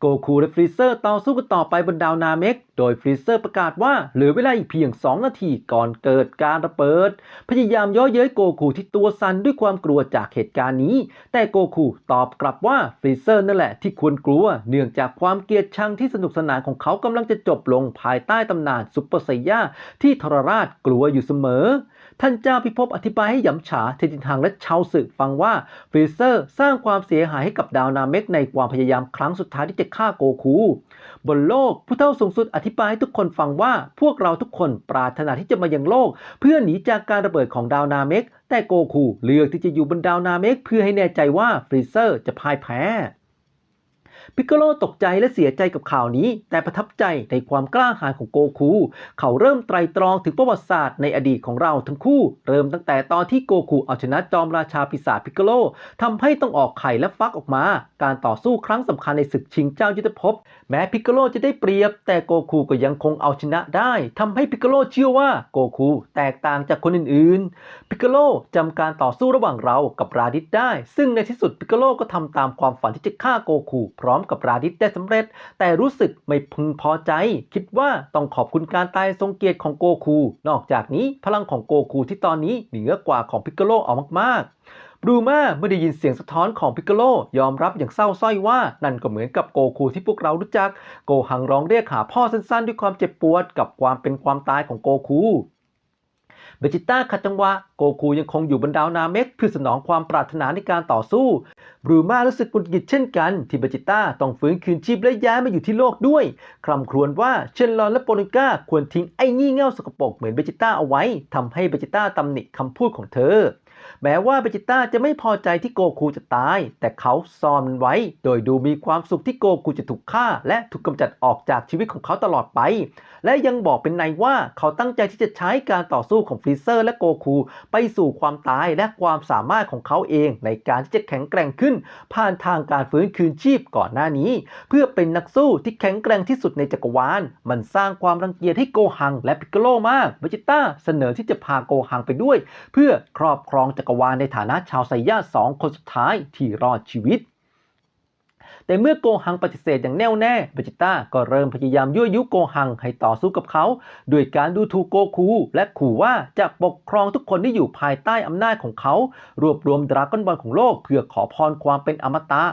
โกคูและฟรีเซอร์ต่อสู้กันต่อไปบนดาวนาเมก โดยฟรีเซอร์ประกาศว่าเหลือเวลาอีกเพียง 2 นาทีก่อนเกิดการระเบิด พยายามย่อเย้ยโกคูที่ตัวสั่นด้วยความกลัวจากเหตุการณ์นี้ แต่โกคูตอบกลับว่าฟรีเซอร์นั่นแหละที่ควรกลัว เนื่องจากความเกลียดชังที่สนุกสนานของเขากำลังจะจบลงภายใต้ตำนานซุปเปอร์ไซย่าที่ทรราชกลัวอยู่เสมอท่านเจ้าพิภพอธิบายให้หยำฉาเทจินทางและชาวสึกฟังว่าฟรีเซอร์สร้างความเสียหายให้กับดาวนาเมกในความพยายามครั้งสุดท้ายที่จะฆ่าโกคู บนโลกผู้เท่าสูงสุดอธิบายให้ทุกคนฟังว่าพวกเราทุกคนปรารถนาที่จะมายังโลก เพื่อหนีจากการระเบิดของดาวนาเมกแต่โกคูเลือกที่จะอยู่บนดาวนาเมกเพื่อให้แน่ใจว่าฟรีเซอร์จะพ่ายแพ้ พิกโกโลตกใจและเสียใจกับข่าวนี้ แต่ประทับใจในความกล้าหาญของโกคู เขาเริ่มไตรตรองถึงประวัติศาสตร์ในอดีตของเราทั้งคู่ เริ่มตั้งแต่ตอนที่โกคูเอาชนะจอมราชาปีศาจพิกโกโลทำให้ต้องออกไข่และฟักออกมา การต่อสู้ครั้งสำคัญในศึกชิงเจ้ายุทธภพ แม้พิกโกโลจะได้เปรียบ แต่โกคูก็ยังคงเอาชนะได้ทำให้พิกโกโลเชื่อว่าโกคูแตกต่างจากคนอื่นๆ พิกโกโลจำการต่อสู้ระหว่างเรากับราดิสได้ ซึ่งในที่สุดพิกโกโลก็ทำตามความฝันที่จะฆ่าโกคูพร้อมกับราดิสได้สำเร็จ แต่รู้สึกไม่พึงพอใจ คิดว่าต้องขอบคุณการตายทรงเกียรติของโกคู นอกจากนี้พลังของโกคูที่ตอนนี้เหนือกว่าของพิกโกโลเอามากๆบรูมาเมื่อได้ยินเสียงสะท้อนของพิกโกโลยอมรับอย่างเศร้าสร้อยว่า นั่นก็เหมือนกับโกคูที่พวกเรารู้จัก โกหังร้องเรียกหาพ่อสั้นๆ ด้วยความเจ็บปวดกับความเป็นความตายของโกคู เบจิต้าขัดจังหวะโกคูยังคงอยู่บนดาวนาเมกเพื่อสนองความปรารถนาในการต่อสู้บรูมารู้สึกกุดกิดเช่นกัน ที่เบจิต้าต้องฟื้นคืนชีพและย้ายมาอยู่ที่โลกด้วย คร่ำครวญว่าเชนลอนและโปนิก้าควรทิ้งไอ้งี่เง่าสกปรกเหมือนเบจิต้าเอาไว้ทำให้เบจิต้าตำหนิคำพูดของเธอ แม้ว่าเบจิต้าจะไม่พอใจที่โกคูจะตาย แต่เขาซ่อนมันไว้ โดยดูมีความสุขที่โกคูจะถูกฆ่า และถูกกำจัดออกจากชีวิตของเขาตลอดไป และยังบอกเป็นในว่าเขาตั้งใจที่จะใช้การต่อสู้ของฟรีเซอร์และโกคูไปสู่ความตายและความสามารถของเขาเองในการที่จะแข็งแกร่งขึ้น ผ่านทางการฟื้นคืนชีพก่อนหน้านี้ เพื่อเป็นนักสู้ที่แข็งแกร่งที่สุดในจักรวาล มันสร้างความรังเกียจให้โกหังและพิกโกโลมากเวจิต้าเสนอที่จะพาโกหังไปด้วย เพื่อครอบครองจักรกวาลในฐานะชาวไซย่าสองคนสุดท้ายที่รอดชีวิต แต่เมื่อโกหังปฏิเสธอย่างแน่วแน่เบจิต้าก็เริ่มพยายามยั่วยุโกหังให้ต่อสู้กับเขาโดยการดูถูกโกคูและขู่ว่าจะปกครองทุกคนที่อยู่ภายใต้อำนาจของเขา รวบรวมดราก้อนบอลของโลกเพื่อขอพรความเป็นอมตะ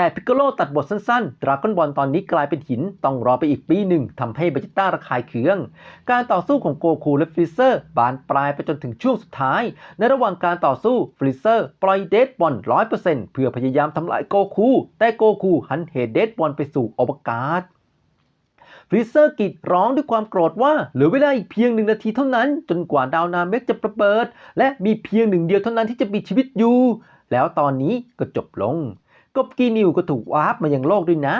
แต่พิกโกโลตัดบทสั้นๆ ดราก้อนบอลตอนนี้กลายเป็นหิน ต้องรอไปอีกปีหนึ่งทำให้เบจิต้าระคายเคือง การต่อสู้ของโกคูและฟรีเซอร์บานปลายไปจนถึงช่วงสุดท้าย ในระหว่างการต่อสู้ฟรีเซอร์ปล่อยเดดบอล100%เพื่อพยายามทำลายโกคู แต่โกคูหันเหเดดบอลไปสู่อวกาศฟรีเซอร์กรีดร้องด้วยความโกรธว่าเหลือเวลาอีกเพียงหนึ่งนาทีเท่านั้น จนกว่าดาวนาเมกจะระเบิด และมีเพียงหนึ่งเดียวเท่านั้นที่จะมีชีวิตอยู่ แล้วตอนนี้ก็จบลง กบกีนิวก็ถูกวาร์ปมายังโลกด้วยนะ